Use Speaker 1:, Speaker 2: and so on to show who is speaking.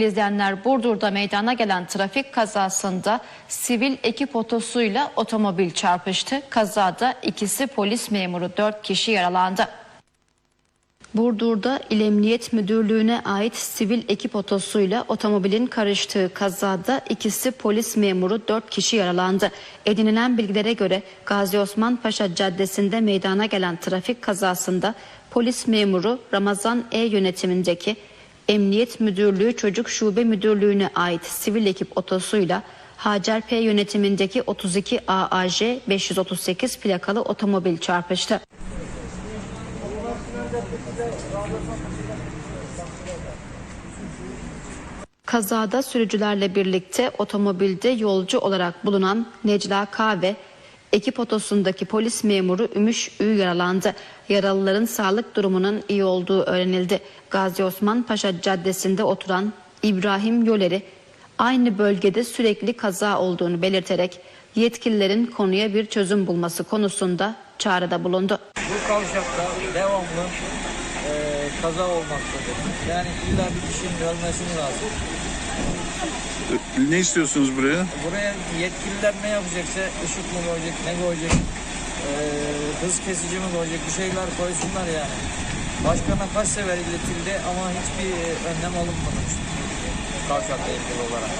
Speaker 1: İzleyenler Burdur'da meydana gelen trafik kazasında sivil ekip otosuyla otomobil çarpıştı. Kazada ikisi polis memuru 4 kişi yaralandı. Burdur'da İl Emniyet Müdürlüğü'ne ait sivil ekip otosuyla otomobilin karıştığı kazada ikisi polis memuru 4 kişi yaralandı. Edinilen bilgilere göre Gazi Osman Paşa Caddesi'nde meydana gelen trafik kazasında polis memuru Ramazan E yönetimindeki Emniyet Müdürlüğü Çocuk Şube Müdürlüğü'ne ait sivil ekip otosuyla Hacer P yönetimindeki 32 AAJ 538 plakalı otomobil çarpıştı. Kazada sürücülerle birlikte otomobilde yolcu olarak bulunan Necla K ve ekip otosundaki polis memuru Ümüş Ü yaralandı. Yaralıların sağlık durumunun iyi olduğu öğrenildi. Gazi Osman Paşa Caddesi'nde oturan İbrahim Yoleri aynı bölgede sürekli kaza olduğunu belirterek yetkililerin konuya bir çözüm bulması konusunda çağrıda bulundu.
Speaker 2: Bu kavşakta devamlı e, kaza olmaktadır. Yani illa bir kişinin ölmesini lazım.
Speaker 3: Ne istiyorsunuz buraya?
Speaker 2: Buraya yetkililer ne yapacaksa ışık mı koyacak, ne koyacak, e, hız kesici mi koyacak bir şeyler koysunlar yani. Başkana kaç sefer iletildi ama hiçbir önlem alınmadı. Kavşakla ilgili olarak.